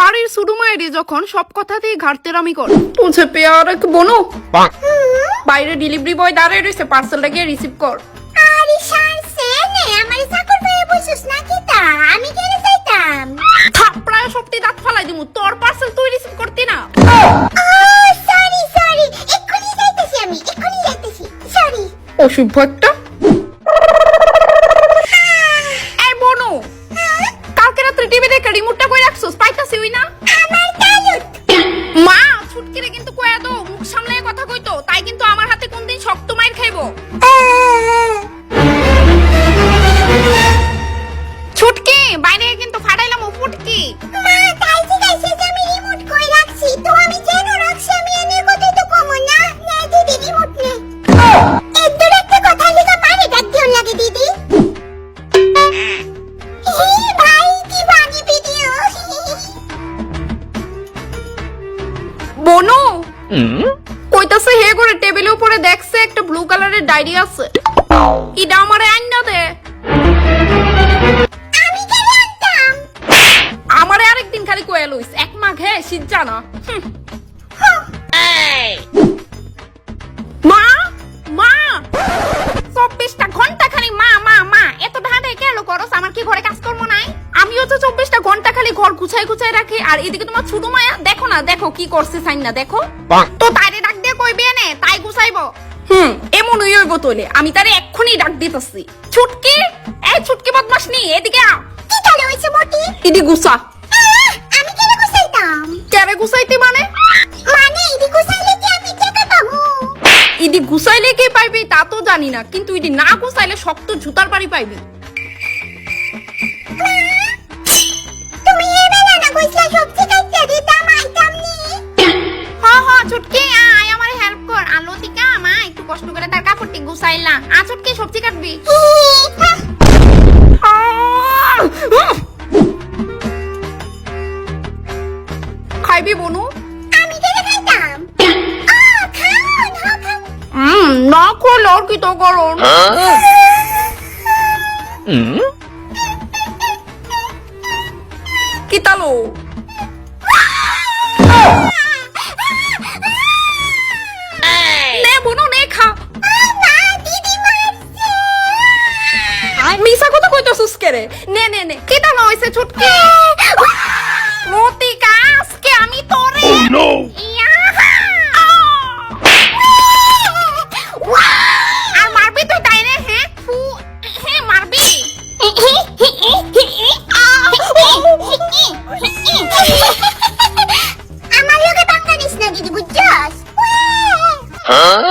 বাড়ির শুরু মায়েরই যখন সব কথাতেই ঘাটতেরামি কর। তুলছে পেয়ার এক বনো বাইরে ডেলিভারি বয় দাঁড়িয়ে রয়েছে পার্সেলটা গিয়ে রিসিভ কর। আরে সারছে নে আমার চাকর পেয়ে বসিস নাকি তা? আমি কেন চাইতাম থাপড়ায় সবটি দাঁত ফালাই দিমু তোর পার্সেল তুই রিসিভ করতি না। সরি সরি এক্ষুনি যাইতেছি আমি এক্ষুনি যাইতেছি সরি অসভ্য একটা তাই কিন্তু কইতাছে হে করে টেবিলের উপরে দেখছে একটা ব্লু কালারের ডায়েরি আছে। ইডা আমারে আইনা দে। আমি কেন আনতাম আমারে আরেকদিন খালি কয়ে লইস এক মাঘে শীত জানা। মা মা! চব্বিশটা ঘণ্টা খালি মা মা মা এত ঢাডে কেন করস? আমার কি ঘরে কাজকর্ম নাই? আমিও তো চব্বিশটা ঘণ্টা খালি ঘর গুছাই গুছাই রাখি আর এদিকে তোমার ছোট মায়া দেখো না দেখো কি করছে সাইন না দেখো। তো নে তাই হুম। এমন হইব তোলে আমি তারে এক্ষুনি ডাক দিতেছি। ছুটকি? এই ছুটকি বদমাস নি এদিকে আ। কি তাহলে হইছে মোটি ইদি গুসা আমি কেন গুসাইতাম গুসাইতে মানে? মানে ইদি গুসাইলে কি আমি টাকা পাবো ইদি গুসাইলে কি পাইবি তা তো জানি না কিন্তু ইদি না গুসাইলে শক্ত জুতার বাড়ি পাইবি। কাপড়টি গুছাইলা আ সবজি কাটবি। খাইবি বনু? আমি খাইতাম। হুম না করলে আর কি তো করুন কি তালো? কইতাছিস কে রে। নে নে নে। কি হইছে ছুটকি? মতিকা আজকে আমি তোরে আর মারবি তুই তাই রে হ্যাঁ? ফু হ্যাঁ মারবি। আমার লগে পাঙ্গা নিস না দিদি বুঝছস? Huh?